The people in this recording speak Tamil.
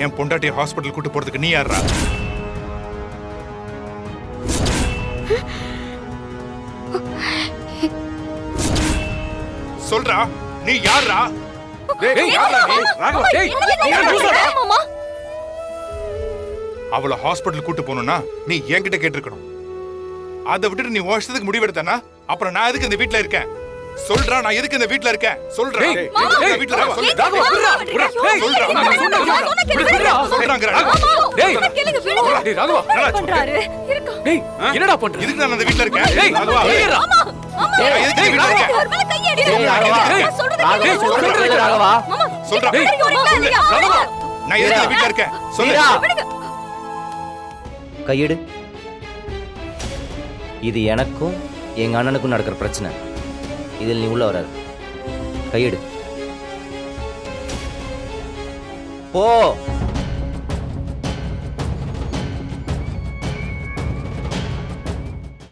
என் பொண்டாட்டிய ஹாஸ்பிட்டல் கூட்டு போறதுக்கு நீ யாரா சொல்றா நீ யாரா அவளை ஹாஸ்பிட்டல் கூட்டு போகணும்னா நீ என்கிட்ட கேட்டிருக்கணும். அதை விட்டுட்டு நீ வருஷத்துக்கு முடிவெடுத்தானா அப்புறம் நான் எதுக்கு இந்த வீட்ல இருக்கேன்? சொல்றா நான் எதுக்கு இந்த வீட்ல இருக்கேன் சொல்றா டேய், டேய், இந்த வீட்ல. டேய், சொல்றா. சொல்றாங்கடா. டேய் டேய் ராகவா என்னடா பண்றாரு இருக்கா டேய் என்னடா பண்ற எதுக்கு நான் இந்த வீட்ல இருக்கேன் டேய் ராகவா, டேய்டா. நான் எதுக்கு இந்த வீட்ல இருக்கேன் அவர் மேல கையடி டேய், ராகவா. நான் ராகவா, சொல்றா. டேய் ராகவா. எதுக்கு இந்த வீட்ல இருக்கேன். விடுங்க கையெடு இது எனக்கும் எங்க அண்ணனுக்கும் நடக்கிற பிரச்சனை இதில் நீ உள்ள வராது. கையெடு. போ.